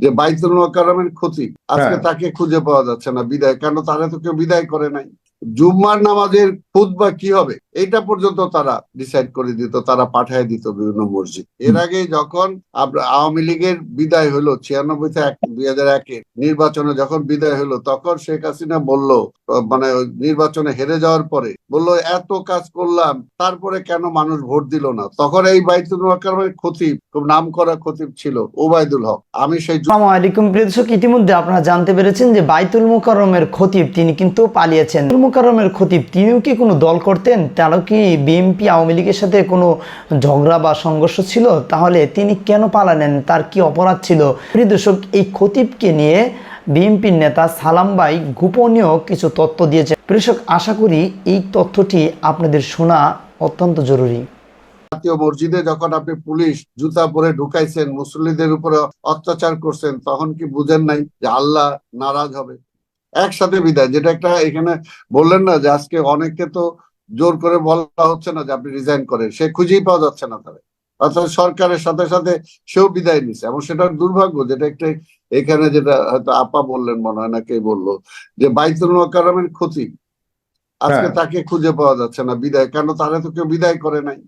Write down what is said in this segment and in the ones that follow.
যে বাইতুল মোকারমের ক্ষতি। আজকে হ্যাঁ। তাকে খুঁজে পাওয়া যাচ্ছে না বিদায় কেন তারা তো কেউ বিদায় করে নাই? জুম্মার নামাজের খুদ বা কি হবে? এটা পর্যন্ত তারা ডিসাইড করে দিত তারা পাঠায় দিত বিভিন্ন মসজিদ। এর আগে যখন আওয়ামী লীগের বিদায় হলো ছিয়ানব্বই থেকে দুই হাজার একের নির্বাচনে যখন বিদায় হলো তখন শেখ হাসিনা বলল মানে নির্বাচনে হেরে যাওয়ার পরে বলল এত কাজ করলাম তারপরে কেন মানুষ ভোট দিল না? তখন এই বাইতুল মোকাররমের খতিব খুব নাম করা খতিব ছিল ওবায়দুল হক। আমি সেই আলাইকুম প্রিয় দর্শক ইতিমধ্যে আপনারা জানতে পেরেছেন যে বাইতুল মুকাররমের খতিব তিনি কিন্তু পালিয়েছেন। বাইতুল মুকাররমের খতিব তিনিও কি কোনো দল করতেন? তারও কি বিএনপি আওয়ামী লীগের সাথে কোনো ঝগড়া বা সংঘর্ষ ছিল? তাহলে তিনি কেন পালালেন? তার কি অপরাধ ছিল? প্রিয় দর্শক, এই খতিবকে নিয়ে বিএনপির নেতা সালাম ভাই গোপনীয় কিছু তথ্য দিয়েছে। প্রিয় আশা করি এই তথ্যটি আপনাদের শোনা অত্যন্ত জরুরি। জাতীয় মসজিদে যখন আপনি পুলিশ জুতা পরে ঢুকাইছেন, মুসল্লিদের উপরে অত্যাচার করছেন, তখন কি বুঝেন নাই যে আল্লাহ নারাজ হবে? একসাথে বিদায়, যেটা একটা এখানে বললেন না যে আজকে অনেককে তো জোর করে বলা হচ্ছে না যে আপনি রিজাইন করেন। সে খুঁজেই পাওয়া যাচ্ছে না তারা। অর্থাৎ সরকারের সাথে সাথে সেও বিদায় নিছে। এবং সেটার দুর্ভাগ্য যেটা একটা এখানে যেটা হয়তো আপা বললেন মনে হয় না কে বলল যে বাইতুল মোকাররমের ক্ষতি। আজকে হ্যাঁ। তাকে খুঁজে পাওয়া যাচ্ছে না বিদায়। কেন তারা তো কেউ বিদায় করে নাই?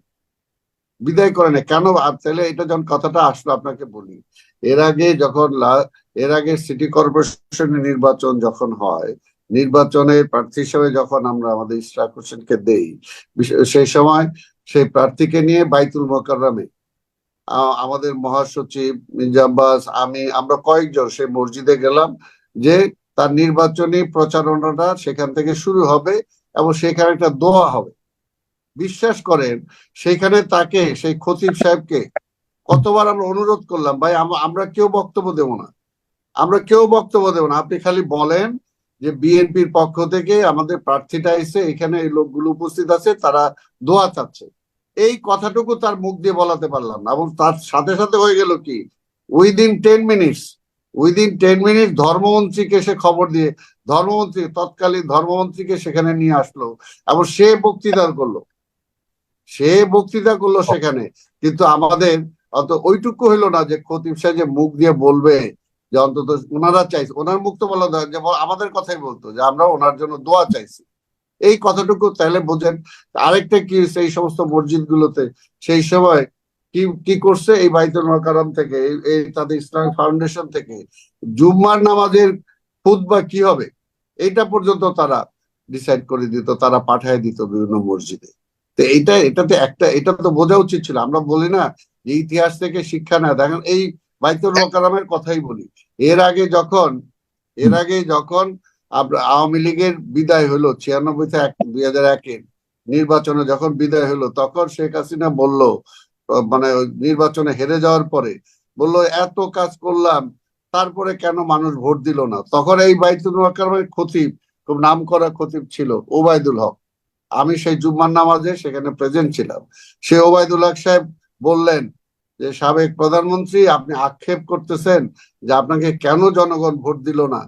বিদায় করে নাই। কেন? আর তাহলে এটা যখন কথাটা আসলো আপনাকে বলি এর আগে যখন এর আগে সিটি কর্পোরেশনের নির্বাচন যখন হয় নির্বাচনের প্রার্থী হিসেবে যখন আমরা আমাদের ইশরাক হোসেনকে দেই সেই সময় সেই প্রার্থীকে নিয়ে বাইতুল মোকাররমে আমাদের মহাসচিব মির্জাব্বাস আমি, আমরা কয়েকজন সেই মসজিদে গেলাম যে তার নির্বাচনী প্রচারণাটা সেখান থেকে শুরু হবে এবং সেখানে একটা দোয়া হবে। বিশ্বাস করেন, সেখানে তাকে, সেই খতিব সাহেবকে কতবার আমরা অনুরোধ করলাম, ভাই, আম- আমরা কেউ বক্তব্য দেব না। আমরা কেউ বক্তব্য দেব না। আপনি খালি বলেন যে বিএনপির পক্ষ থেকে আমাদের প্রার্থীটা এসে এখানে এই লোকগুলো উপস্থিত আছে, তারা দোয়া চাচ্ছে। এই কথাটুকু তার মুখ দিয়ে বলাতে পারলাম না এবং তার সাথে সাথে হয়ে গেল কি? Within ten minutes within ten minute ধর্মমন্ত্রীকে সে খবর দিয়ে, ধর্মমন্ত্রী, তৎকালীন ধর্মমন্ত্রীকে সেখানে নিয়ে আসলো এবং সে বক্তৃতা করল। সে বক্তৃতা করল সেখানে। কিন্তু আমাদের অত ওইটুকু হইল না যে খতিব সাহেব মুখ দিয়ে বলবে যে অন্তত ওনারা চাইছে, ওনার মুখ তো বলা যে আমাদের কথাই বলতো, যে আমরা ওনার জন্য দোয়া চাইছি। এই কথাটুকু তাহলে বোঝেন, আরেকটা কি এই সমস্ত মসজিদ গুলোতে সেই সময় কি কি করছে এই বাইতুল মোকাররম থেকে, এই- তাদের ইসলাম ফাউন্ডেশন থেকে? জুম্মার নামাজের খুতবা কি হবে? এইটা পর্যন্ত তারা ডিসাইড করে দিত, তারা পাঠায় দিত বিভিন্ন মসজিদে। তো এইটা, এটাতে একটা, এটা তো বোঝা উচিত ছিল। আমরা বলি না যে ইতিহাস থেকে শিক্ষা না দেখেন এই বাইতুল মোকাররমের কথাই বলি। এর আগে যখন, এর আগে যখন আওয়ামী লীগের বিদায় হলো, ছিয়ানব্বই দুই হাজার একের নির্বাচনে যখন বিদায় হলো, তখন শেখ হাসিনা বলল মানে নির্বাচনে হেরে যাওয়ার পরে বলল, এত কাজ করলাম, তারপরে কেন মানুষ ভোট দিল না? তখন এই বাইতুল মোকাররমের খতিব, খুব নাম করা খতিব ছিল, ওবায়দুল হক। আমি সেই জুম্মার নামাজে সেখানে প্রেজেন্ট ছিলাম। সে ওবায়দুল হক সাহেব বললেন যে সাবেক প্রধানমন্ত্রী আপনি আক্ষেপ করতেছেন যে আপনাকে কেন জনগণ ভোট দিল না?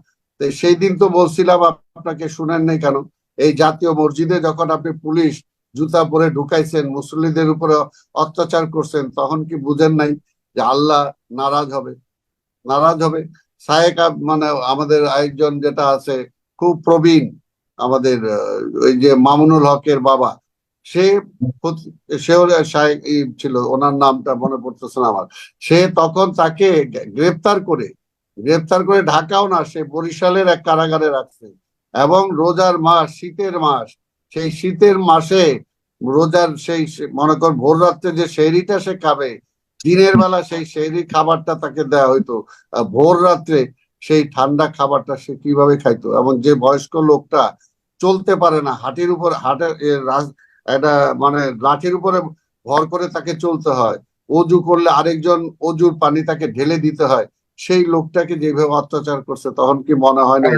সেই দিন তো বলছিলাম আপনাকে শুনেন নাই কেন? এই জাতীয় মসজিদে যখন আপনি পুলিশ জুতা পরে ঢুকাইছেন, মুসল্লিদের উপরে অত্যাচার করছেন, তখন কি বুঝেন নাই যে আল্লাহ নারাজ হবে? নারাজ হবে? সায়েক মানে আমাদের আরেকজন যেটা আছে, খুব প্রবীণ আমাদের ওই যে মামুনুল হকের বাবা সে ই ছিল, ওনার নামটা মনে পড়তেছে না আমার। সে তখন তাকে গ্রেপ্তার করে গ্রেপ্তার করে ঢাকাও না, সে বরিশালের এক কারাগারে রাখছে। এবং রোজার মাস, শীতের মাস, সেই শীতের মাসে রোজার সেই সে- মনে কর ভোর রাত্রে যে শেরিটা সে খাবে, দিনের বেলা সেই শেরি খাবারটা তাকে দেওয়া হইতো। ভোর রাত্রে সেই ঠান্ডা খাবারটা সে কীভাবে খাইতো? এবং যে বয়স্ক লোকটা চলতে পারে না, হাটির উপর হাটের একটা মানে লাঠির উপরে ভর করে তাকে চলতে হয়। অজু করলে আরেকজন অজুর পানি তাকে ঢেলে দিতে হয়। সেই লোকটাকে যেভাবে অত্যাচার করছে তখন কি মনে হয় না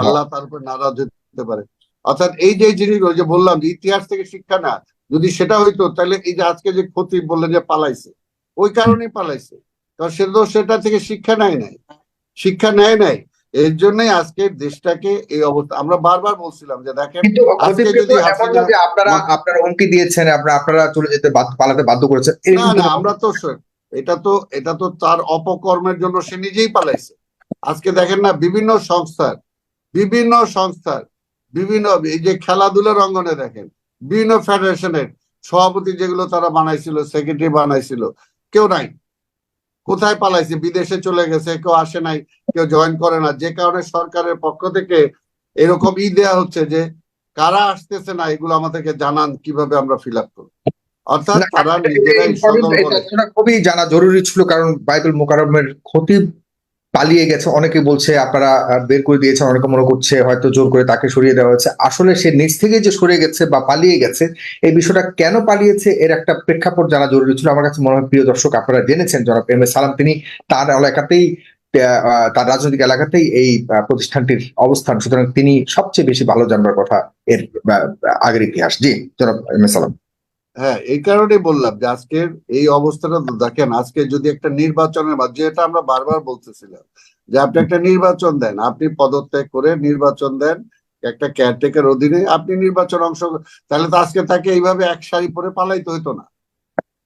আল্লাহ তার উপর নারাজ হতে পারে? অর্থাৎ এই যে জিনিসগুলো যে বললাম যে ইতিহাস থেকে শিক্ষা না যদি সেটা হইতো তাহলে এই যে আজকে যে ক্ষতি বললেন যে পালাইছে ওই কারণেই পালাইছে। কারণ সে তো সেটা থেকে শিক্ষা নেয় নাই। শিক্ষা নেয় নাই। এর জন্যই আজকে দেশটাকে এই অবস্থা আমরা বারবার বলছিলাম যে দেখেন আজকে যদি আপনারা আপনারা হুমকি দিয়েছেন আপনারা আপনারা চলে যেতে পালাতে বাধ্য করেছেন না না আমরা তো এটা তো এটা তো তার অপকর্মের জন্য সে নিজেই পালাইছে। আজকে দেখেন না বিভিন্ন সংস্থার বিভিন্ন সংস্থার বিভিন্ন এই যে খেলাধুলার অঙ্গনে দেখেন বিভিন্ন ফেডারেশনের সভাপতি যেগুলো তারা বানাইছিল সেক্রেটারি বানাইছিল কেউ নাই। কোথায় পালাইছে? বিদেশে চলে গেছে কেউ আসে নাই কেউ জয়েন করে না। যে কারণে সরকারের পক্ষ থেকে এরকম ই দেয়া হচ্ছে যে কারা আসতেছে না এগুলো আমাদেরকে জানান কীভাবে আমরা ফিল আপ করব। অর্থাৎ তারা নিজেরাই খুবই জানা জরুরি ছিল কারণ বাইবেল মোকারমের খতিব পালিয়ে গেছে। অনেকে বলছে, আপনারা বের করে দিয়েছেন। অনেকে মনে করছে, হয়তো জোর করে তাকে সরিয়ে দেওয়া হয়েছে। আসলে সে নিজ থেকে যে সরে গেছে বা পালিয়ে গেছে, এই বিষয়টা কেন পালিয়েছে, এর একটা প্রেক্ষাপট জানা জরুরি ছিল। আমার কাছে মনে হয় প্রিয় দর্শক, আপনারা জেনেছেন, জনাব এম এ সালাম। তিনি তার এলাকাতেই তার রাজনৈতিক এলাকাতেই এই প্রতিষ্ঠানটির অবস্থান। সুতরাং তিনি সবচেয়ে বেশি ভালো জানবার কথা এর আগের ইতিহাস। জি, জনাব এম এ সালাম। হ্যাঁ এই কারণে বললাম যে আজকের এই অবস্থাটা দেখেন, আজকে যদি একটা নির্বাচনের মাধ্যমে যেটা আমরা বারবার বলতেছিলাম যে আপনি একটা নির্বাচন দেন, আপনি পদত্যাগ করে নির্বাচন দেন, একটা কেয়ারটেকার অধীনে আপনি নির্বাচন অংশ তাহলে তো আজকে তাকে এইভাবে এক সারি পরে পালাইতে হতো না।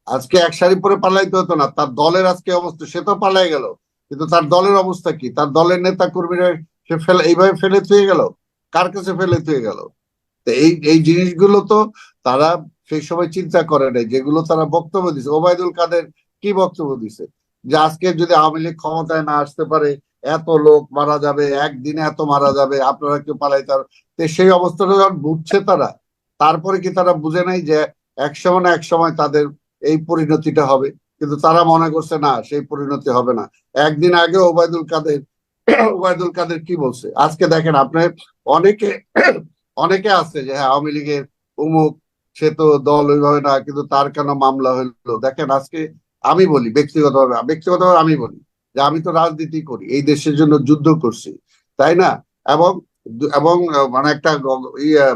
আজকে এক সারি পরে পালাইতে হতো না, তার দলের আজকে অবস্থা, সে তো পালাই গেল, কিন্তু তার দলের অবস্থা কি? তার দলের নেতা কর্মীরা সে ফেলে, এইভাবে ফেলে থুয়ে গেল? কার কাছে ফেলে থুয়ে গেল? এই এই জিনিসগুলো তো তারা সেই সময় চিন্তা করে নাই, যেগুলো তারা বক্তব্য দিছে। ওবায়দুল কাদের কি বক্তব্য দিছে? যে আজকে যদি আওয়ামী লীগ ক্ষমতায় না আসতে পারে, এত লোক মারা যাবে, একদিনে এত মারা যাবে, আপনারা কেউ পালাইতে পারবে তো সেই অবস্থাটা যখন বুঝছে তারা, তারপরে কি তারা বুঝে নাই যে এক সময় না এক সময় তাদের এই পরিণতিটা হবে? কিন্তু তারা মনে করছে, না, সেই পরিণতি হবে না। একদিন আগে ওবায়দুল কাদের ওবায়দুল কাদের কি বলছে? আজকে দেখেন, আপনার অনেকে অনেকে আছে যে হ্যাঁ আওয়ামী লীগের উমুক সে তো দল ওইভাবে না কিন্তু তার কেন মামলা হইল? দেখেন আজকে আমি বলি ব্যক্তিগতভাবে ব্যক্তিগতভাবে আমি বলি যে আমি তো রাজনীতি করি এই দেশের জন্য যুদ্ধ করছি তাই না? এবং এবং মানে একটা ইয়ে,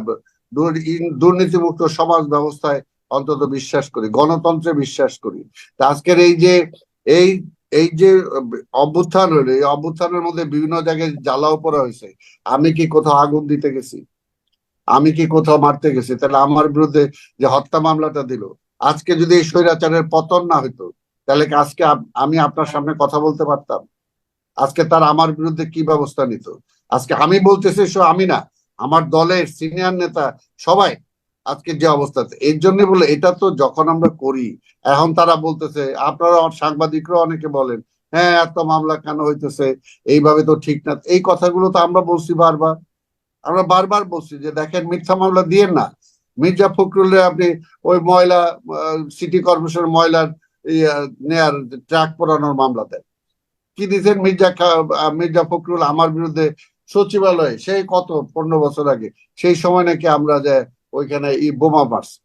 দুর্নীতিমুক্ত সমাজ ব্যবস্থায় অন্তত বিশ্বাস করি গণতন্ত্রে বিশ্বাস করি। তা আজকের এই যে এই এই যে অভ্যুত্থান হলো এই অভ্যুত্থানের মধ্যে বিভিন্ন জায়গায় জ্বালাও পড়া হয়েছে। আমি কি কোথাও আগুন দিতে গেছি? আমি কি কোথাও মারতে গেছি? তাহলে আমার বিরুদ্ধে যে হত্যা মামলাটা দিল, আজকে যদি এই স্বৈরাচারের পতন না হইতো, তাহলে আজকে আমি আপনার সামনে কথা বলতে পারতাম? আজকে তার আমার বিরুদ্ধে কি ব্যবস্থা নিত? আজকে আমি বলতেছি সো আমি না, আমার দলের সিনিয়র নেতা সবাই আজকে যে অবস্থাতে, এর জন্য বলে এটা তো যখন আমরা করি, এখন তারা বলতেছে, আপনারা সাংবাদিকরা অনেকে বলেন হ্যাঁ এত মামলা কেন হইতেছে? এইভাবে তো ঠিক না। এই কথাগুলো তো আমরা বলছি বারবার। আমরা বারবার বলছি যে দেখেন মিথ্যা মামলা দিয়েন না। মির্জা ফখরুলের আপনি ওই ময়লা সিটি কর্পোরেশনের ময়লার নেয়ার ট্রাক পরানোর মামলা দেন। কি দিচ্ছেন মির্জা মির্জা ফখরুল আমার বিরুদ্ধে সচিবালয়ে? সেই কত পনেরো বছর আগে। সেই সময় নাকি আমরা যে ওইখানে ই বোমা মারছি।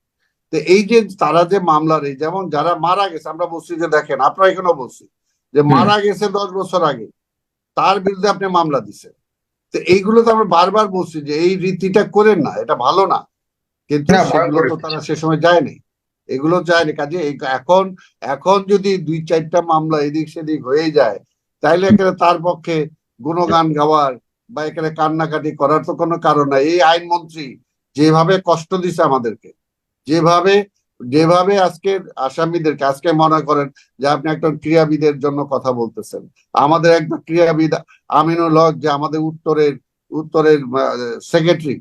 তো এই যে তারা যে মামলার এই যেমন যারা মারা গেছে আমরা বলছি যে দেখেন আপনারা এখানেও বলছি যে মারা গেছে দশ বছর আগে তার বিরুদ্ধে আপনি মামলা দিচ্ছেন তো এইগুলো তো আমরা বারবার বলছি যে এই রীতিটা করেন না এটা ভালো না। কিন্তু সেগুলো তো তারা সে সময় যায়নি। এগুলো যায়নি। কাজে এখন এখন যদি দুই চারটা মামলা এদিক সেদিক হয়ে যায় তাইলে এখানে তার পক্ষে গুণগান গাওয়ার বা এখানে কান্নাকাটি করার তো কোনো কারণ নাই। এই আইনমন্ত্রী যেভাবে কষ্ট দিছে আমাদেরকে যেভাবে যেভাবে আজকে আসামিদেরকে, আজকে মনে করেন যে আপনি একটা ক্রীড়াবিদের জন্য কথা বলতেছেন। আমাদের একজন ক্রীড়াবিদ, আমিনুল হক, যে আমাদের উত্তরের উত্তরের সেক্রেটারি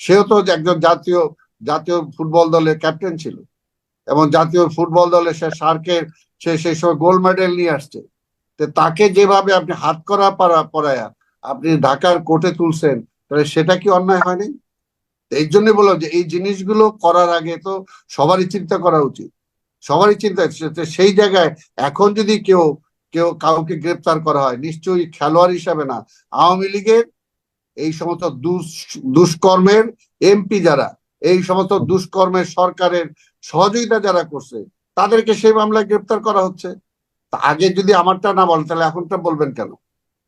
সেও তো একজন জাতীয় জাতীয় ফুটবল দলের ক্যাপ্টেন ছিল। এবং জাতীয় ফুটবল দলে সে সার্কের সে সেই সময় গোল্ড মেডেল নিয়ে আসছে। তো তাকে যেভাবে আপনি হাত করা, পারা পড়ায়া আপনি ঢাকার কোর্টে তুলছেন, তাহলে সেটা কি অন্যায় হয়নি? এই জন্য বললাম যে এই জিনিসগুলো করার আগে তো সবারই চিন্তা করা উচিত। সবারই চিন্তা সেই জায়গায় এখন যদি কেউ কেউ কাউকে গ্রেপ্তার করা হয়, নিশ্চয়ই খেলোয়াড় হিসাবে না। আওয়ামী লীগের এই সমস্ত দুষ- দুষ্কর্মের এমপি যারা, এই সমস্ত দুষ্কর্মের সরকারের সহযোগিতা যারা করছে, তাদেরকে সেই মামলায় গ্রেপ্তার করা হচ্ছে। তা আগে যদি আমারটা না বলেন, তাহলে এখনটা বলবেন কেন?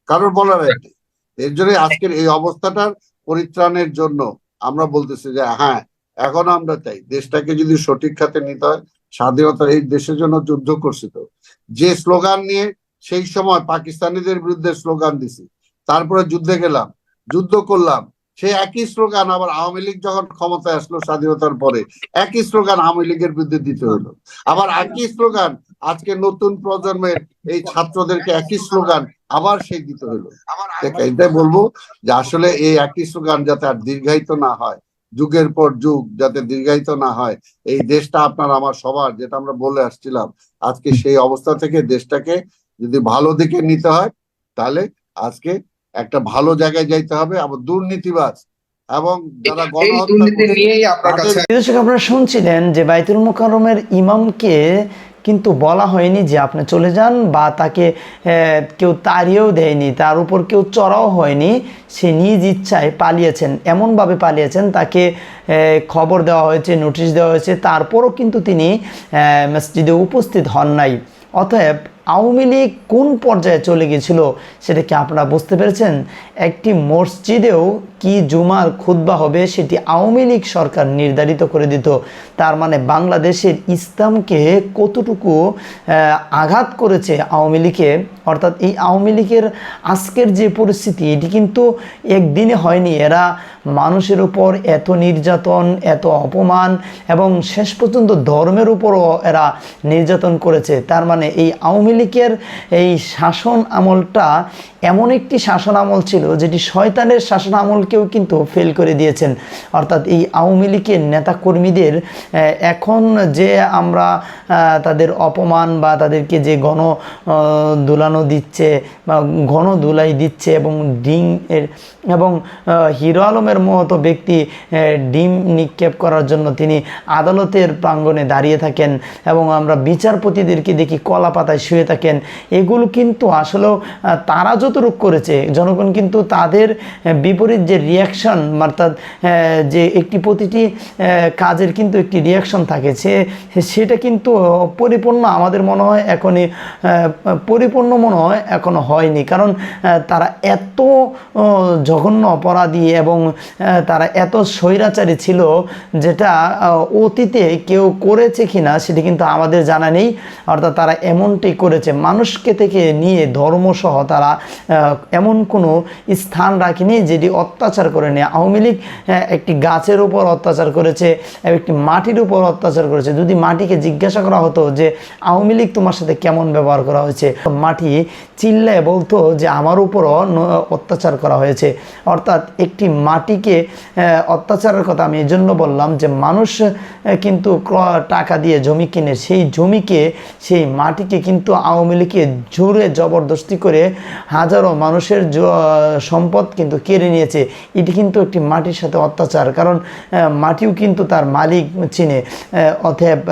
কারোর বলার নেই এর জন্য আজকের এই অবস্থাটার পরিত্রাণের জন্য আমরা বলতেছি যে হ্যাঁ এখন আমরা চাই দেশটাকে যদি সঠিক খাতে নিতে হয়, স্বাধীনতার এই দেশের জন্য যুদ্ধ করছি তো। যে স্লোগান নিয়ে সেই সময় পাকিস্তানিদের বিরুদ্ধে স্লোগান দিছি, তারপরে যুদ্ধে গেলাম, যুদ্ধ করলাম, সেই একই স্লোগান আবার আওয়ামী লীগ যখন ক্ষমতায় আসলো স্বাধীনতার পরে, একই স্লোগান আওয়ামী লীগের বিরুদ্ধে দিতে হলো। আবার একই স্লোগান আজকে নতুন প্রজন্মের এই ছাত্রদেরকে একই স্লোগান আবার সেই দিতে হলো। এটাই বলব যে আসলে এই একই স্লোগান যাতে আর দীর্ঘায়িত না হয় যুগের পর যুগ যাতে দীর্ঘায়িত না হয় এই দেশটা আপনার আমার সবার যেটা আমরা বলে আসছিলাম আজকে সেই অবস্থা থেকে দেশটাকে যদি ভালো দিকে নিতে হয় তাহলে আজকে একটা ভালো জায়গায় যাইতে হবে আবার দুর্নীতিবাজ এবং যারা গণহত্যা আপনারা শুনছিলেন যে বাইতুল মোকাররমের ইমামকে কিন্তু বলা হয়নি যে আপনি চলে যান বা তাকে কেউ তাড়িয়েও দেয়নি, তার উপর কেউ চড়াও হয়নি, সে নিজ ইচ্ছায় পালিয়েছেন, এমনভাবে পালিয়েছেন, তাকে খবর দেওয়া হয়েছে, নোটিশ দেওয়া হয়েছে, তারপরও কিন্তু তিনি মসজিদে উপস্থিত হন নাই। অতএব আওয়ামী লীগ কোন পর্যায়ে চলে গেছিল সেটা কি আপনারা বুঝতে পেরেছেন? একটি মসজিদেও কি জুমার খুতবা হবে সেটি আওয়ামী লীগ সরকার নির্ধারিত করে দিত। তার মানে বাংলাদেশের ইসলামকে কতটুকু আঘাত করেছে আওয়ামী লীগে অর্থাৎ এই আওয়ামী লীগের আজকের যে পরিস্থিতি, এটি কিন্তু একদিনে হয়নি। এরা মানুষের উপর এত নির্যাতন, এত অপমান এবং শেষ পর্যন্ত ধর্মের উপরও এরা নির্যাতন করেছে। তার মানে এই আওয়ামী লীগের এই শাসন আমলটা এমন একটি শাসন আমল ছিল যেটি শয়তানের শাসন আমলকেও কিন্তু ফেল করে দিয়েছেন। অর্থাৎ এই আওয়ামী লীগের নেতাকর্মীদের এখন যে আমরা তাদের অপমান বা তাদেরকে যে গণ দুলানো দিচ্ছে বা ঘন দুলাই দিচ্ছে এবং ডিম এর, এবং হিরো আলমের মতো ব্যক্তি ডিম নিক্ষেপ করার জন্য তিনি আদালতের প্রাঙ্গণে দাঁড়িয়ে থাকেন এবং আমরা বিচারপতিদেরকে দেখি কলা পাতায় শুয়ে থাকেন। এগুলো কিন্তু আসলেও তারা যতটুক করেছে, জনগণ কিন্তু তাদের বিপরীত যে রিয়াকশন অর্থাৎ যে একটি প্রতিটি কাজের কিন্তু একটি রিয়াকশন থাকে, সে, সেটা কিন্তু পরিপূর্ণ আমাদের মনে হয় এখনই পরিপূর্ণ মনে হয় এখনও হয়নি। কারণ তারা এত জঘন্য অপরাধী এবং তারা এত স্বৈরাচারী ছিল যেটা অতীতে কেউ করেছে কিনা সেটি কিন্তু আমাদের জানা নেই। অর্থাৎ তারা এমনটাই করেছে, মানুষকে থেকে নিয়ে ধর্মসহ তারা এমন কোনো স্থান রাখেনি যেটি অত্যাচার করে নেয়। আওয়ামী লীগ একটি গাছের উপর অত্যাচার করেছে একটি মাটির উপর অত্যাচার করেছে। যদি মাটিকে জিজ্ঞাসা করা হতো যে, আওয়ামী লীগ তোমার সাথে কেমন ব্যবহার করা হয়েছে? মাটি চিল্লায় বলতো যে, আমার উপরও অত্যাচার করা হয়েছে। অর্থাৎ একটি মাটিকে অত্যাচারের কথা আমি এই জন্য বললাম যে, মানুষ কিন্তু টাকা দিয়ে জমি কিনে, সেই জমিকে, সেই মাটিকে কিন্তু আওয়ামী লীগকে জোরে জবরদস্তি করে হাজারো মানুষের সম্পদ কিন্তু কেড়ে নিয়েছে। এটি কিন্তু একটি মাটির সাথে অত্যাচার। কারণ মাটিও কিন্তু তার মালিক চিনে। অতএব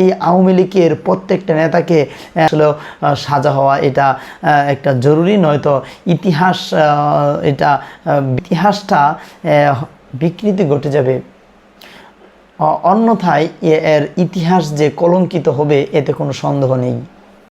এই আওয়ামী লীগের প্রত্যেকটা নেতাকে আসলে সাজা হওয়া এটা একটা জরুরি। নয়তো ইতিহাস এটা ইতিহাসটা বিকৃতি ঘটে যাবে। অন্যথায় এর ইতিহাস যে কলঙ্কিত হবে, এতে কোনো সন্দেহ নেই।